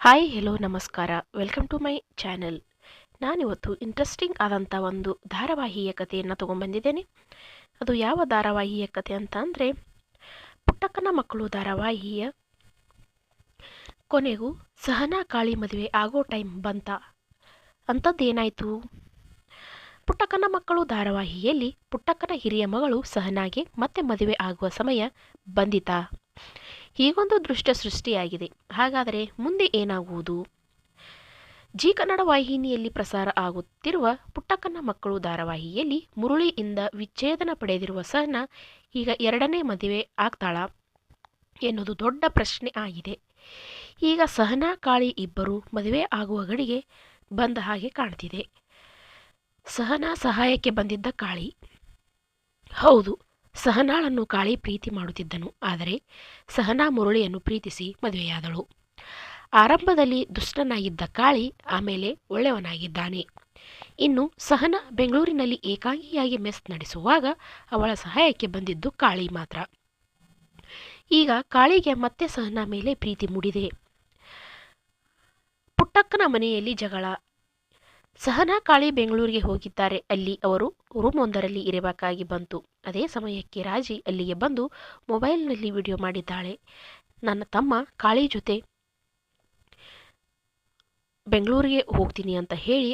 Hi hello ನಮಸ್ಕಾರ. Welcome to my channel ನಾನಿವತ್ತು interesting ಆದಂಥ ಒಂದು ಧಾರಾವಾಹಿಯ ಕಥೆಯನ್ನು ತೊಗೊಂಬಂದಿದ್ದೇನೆ ಅದು ಯಾವ ಧಾರಾವಾಹಿಯ ಕಥೆ ಅಂತ ಅಂದರೆ, ಪುಟ್ಟಕ್ಕನ ಮಕ್ಕಳು ಧಾರಾವಾಹಿಯ ಕೊನೆಗೂ ಸಹನಾ ಕಾಳಿ ಮದುವೆ ಆಗೋ ಟೈಮ್ ಬಂತ. ಅಂಥದ್ದೇನಾಯಿತು ಪುಟ್ಟಕ್ಕನ ಮಕ್ಕಳು ಧಾರಾವಾಹಿಯಲ್ಲಿ ಪುಟ್ಟಕ್ಕನ ಹಿರಿಯ ಮಗಳು ಸಹನಾಗೆ ಮತ್ತೆ ಮದುವೆ ಆಗುವ ಸಮಯ ಬಂದಿತಾ. ಹೀಗೊಂದು ದೃಷ್ಟ ಸೃಷ್ಟಿಯಾಗಿದೆ ಹಾಗಾದರೆ ಮುಂದೆ ಏನಾಗುವುದು? ಜಿ ಕನ್ನಡ ವಾಹಿನಿಯಲ್ಲಿ ಪ್ರಸಾರ ಆಗುತ್ತಿರುವ ಪುಟ್ಟಕ್ಕನ ಮಕ್ಕಳು ಧಾರಾವಾಹಿಯಲ್ಲಿ ಮುರುಳಿಯಿಂದ ವಿಚ್ಛೇದನ ಪಡೆದಿರುವ ಸಹನ ಈಗ ಎರಡನೇ ಮದುವೆ ಆಗ್ತಾಳ ಎನ್ನುವುದು ದೊಡ್ಡ ಪ್ರಶ್ನೆ ಆಗಿದೆ. ಈಗ ಸಹನಾ, ಕಾಳಿ ಇಬ್ಬರು ಮದುವೆ ಆಗುವ ಗಡಿಗೆ ಬಂದ ಹಾಗೆ ಕಾಣ್ತಿದೆ. ಸಹನಾ ಸಹಾಯಕ್ಕೆ ಬಂದಿದ್ದ ಕಾಳಿ. ಹೌದು ಸಹನಾಳನ್ನು ಕಾಳಿ ಪ್ರೀತಿ ಮಾಡುತ್ತಿದ್ದನು. ಆದರೆ ಸಹನಾ ಮುರಳಿಯನ್ನು ಪ್ರೀತಿಸಿ ಮದುವೆಯಾದಳು. ಆರಂಭದಲ್ಲಿ ದುಷ್ಟನಾಗಿದ್ದ ಕಾಳಿ ಆಮೇಲೆ ಒಳ್ಳೆಯವನಾಗಿದ್ದಾನೆ. ಇನ್ನು ಸಹನ ಬೆಂಗಳೂರಿನಲ್ಲಿ ಏಕಾಂಗಿಯಾಗಿ ಮೆಸ್ ನಡೆಸುವಾಗ ಅವಳ ಸಹಾಯಕ್ಕೆ ಬಂದಿದ್ದು ಕಾಳಿ ಮಾತ್ರ. ಈಗ ಕಾಳಿಗೆ ಮತ್ತೆ ಸಹನ ಮೇಲೆ ಪ್ರೀತಿ ಮೂಡಿದೆ. ಪುಟ್ಟಕ್ಕನ ಮನೆಯಲ್ಲಿ ಜಗಳ ಸಹನಾ ಕಾಳಿ ಬೆಂಗಳೂರಿಗೆ ಹೋಗಿದ್ದಾರೆ. ಅಲ್ಲಿ ಅವರು ರೂಮ್ ಒಂದರಲ್ಲಿ ಇರಬೇಕಾಗಿ ಬಂತು. ಅದೇ ಸಮಯಕ್ಕೆ ರಾಜಿ ಅಲ್ಲಿಗೆ ಬಂದು ಮೊಬೈಲ್ನಲ್ಲಿ ವಿಡಿಯೋ ಮಾಡಿದ್ದಾಳೆ. ನನ್ನ ತಮ್ಮ ಕಾಳಿ ಜೊತೆ ಬೆಂಗಳೂರಿಗೆ ಹೋಗ್ತೀನಿ ಅಂತ ಹೇಳಿ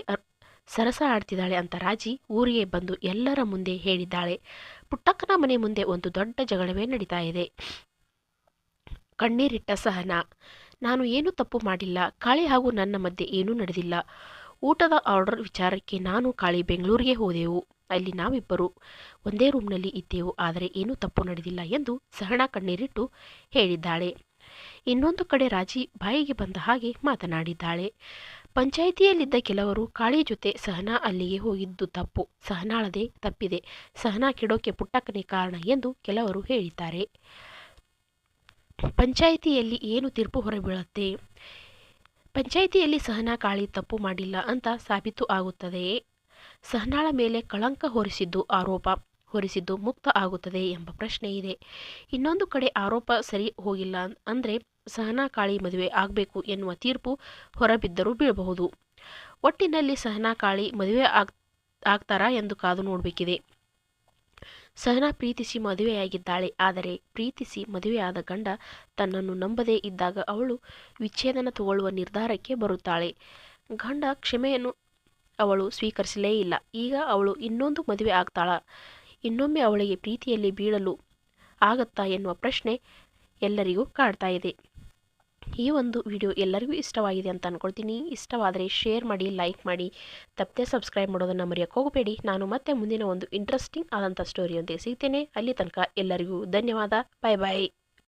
ಸರಸ ಆಡ್ತಿದ್ದಾಳೆ ಅಂತ ರಾಜಿ ಊರಿಗೆ ಬಂದು ಎಲ್ಲರ ಮುಂದೆ ಹೇಳಿದ್ದಾಳೆ. ಪುಟ್ಟಕ್ಕನ ಮನೆ ಮುಂದೆ ಒಂದು ದೊಡ್ಡ ಜಗಳವೇ ನಡೀತಾ ಇದೆ. ಕಣ್ಣೀರಿಟ್ಟ ಸಹನಾ, ನಾನು ಏನು ತಪ್ಪು ಮಾಡಿಲ್ಲ. ಕಾಳಿ ಹಾಗೂ ನನ್ನ ಮಧ್ಯೆ ಏನೂ ನಡೆದಿಲ್ಲ. ಊಟದ ಆರ್ಡರ್ ವಿಚಾರಕ್ಕೆ ನಾನು ಕಾಳಿ ಬೆಂಗಳೂರಿಗೆ ಹೋದೆವು. ಅಲ್ಲಿ ನಾವಿಬ್ಬರು ಒಂದೇ ರೂಮ್ನಲ್ಲಿ ಇದ್ದೆವು. ಆದರೆ ಏನೂ ತಪ್ಪು ನಡೆದಿಲ್ಲ ಎಂದು ಸಹನಾ ಕಣ್ಣೀರಿಟ್ಟು ಹೇಳಿದ್ದಾಳೆ. ಇನ್ನೊಂದು ಕಡೆ ರಾಜಿ ಬಾಯಿಗೆ ಬಂದ ಹಾಗೆ ಮಾತನಾಡಿದ್ದಾಳೆ. ಪಂಚಾಯಿತಿಯಲ್ಲಿದ್ದ ಕೆಲವರು ಕಾಳಿ ಜೊತೆ ಸಹನಾ ಅಲ್ಲಿಗೆ ಹೋಗಿದ್ದು ತಪ್ಪು. ಸಹನಾಳದೆ ತಪ್ಪಿದೆ. ಸಹನಾ ಕೆಡೋಕೆ ಪುಟ್ಟಕ್ಕನೇ ಕಾರಣ ಎಂದು ಕೆಲವರು ಹೇಳಿದ್ದಾರೆ. ಪಂಚಾಯಿತಿಯಲ್ಲಿ ಏನು ತೀರ್ಪು ಹೊರಬೀಳುತ್ತೆ? ಪಂಚಾಯಿತಿಯಲ್ಲಿ ಸಹನಾ ಕಾಳಿ ತಪ್ಪು ಮಾಡಿಲ್ಲ ಅಂತ ಸಾಬೀತು ಆಗುತ್ತದೆಯೇ? ಸಹನಾಳ ಮೇಲೆ ಕಳಂಕ ಹೊರಿಸಿದ್ದು ಆರೋಪ, ಹೊರಿಸಿದ್ದು ಮುಕ್ತ ಆಗುತ್ತದೆ ಎಂಬ ಪ್ರಶ್ನೆ ಇದೆ. ಇನ್ನೊಂದು ಕಡೆ ಆರೋಪ ಸರಿ ಹೋಗಿಲ್ಲ ಅಂದರೆ ಸಹನಾ ಕಾಳಿ ಮದುವೆ ಆಗಬೇಕು ಎನ್ನುವ ತೀರ್ಪು ಹೊರಬಿದ್ದರೂ ಬೀಳಬಹುದು. ಒಟ್ಟಿನಲ್ಲಿ ಸಹನಾ ಕಾಳಿ ಮದುವೆ ಆಗ್, ಆಗ್ತಾರಾ ಎಂದು ಕಾದು ನೋಡಬೇಕಿದೆ. ಸಹನಾ ಪ್ರೀತಿಸಿ ಮದುವೆಯಾಗಿದ್ದಾಳೆ. ಆದರೆ ಪ್ರೀತಿಸಿ ಮದುವೆಯಾದ ಗಂಡ ತನ್ನನ್ನು ನಂಬದೇ ಇದ್ದಾಗ ಅವಳು ವಿಚ್ಛೇದನ ತಗೊಳ್ಳುವ ನಿರ್ಧಾರಕ್ಕೆ ಬರುತ್ತಾಳೆ. ಗಂಡ ಕ್ಷಮೆಯನ್ನು ಅವಳು ಸ್ವೀಕರಿಸಲೇ ಇಲ್ಲ. ಈಗ ಅವಳು ಇನ್ನೊಂದು ಮದುವೆ ಆಗ್ತಾಳ. ಇನ್ನೊಮ್ಮೆ ಅವಳಿಗೆ ಪ್ರೀತಿಯಲ್ಲಿ ಬೀಳಲು ಆಗತ್ತಾ ಎನ್ನುವ ಪ್ರಶ್ನೆ ಎಲ್ಲರಿಗೂ ಕಾಡ್ತಾ ಇದೆ. ಈ ಒಂದು ವಿಡಿಯೋ ಎಲ್ಲರಿಗೂ ಇಷ್ಟವಾಗಿದೆ ಅಂತ ಅಂದ್ಕೊಳ್ತೀನಿ ಇಷ್ಟವಾದರೆ ಶೇರ್ ಮಾಡಿ ಲೈಕ್ ಮಾಡಿ, ತಪ್ಪದೆ ಸಬ್ಸ್ಕ್ರೈಬ್ ಮಾಡೋದನ್ನು ಮರೆಯೋಕ್ಕೆ ಹೋಗಬೇಡಿ. ನಾನು ಮತ್ತೆ ಮುಂದಿನ ಒಂದು ಇಂಟ್ರೆಸ್ಟಿಂಗ್ ಆದಂಥ ಸ್ಟೋರಿಯೊಂದಿಗೆ ಸಿಗ್ತೇನೆ. ಅಲ್ಲಿ ತನಕ ಎಲ್ಲರಿಗೂ ಧನ್ಯವಾದ. ಬಾಯ್ ಬಾಯ್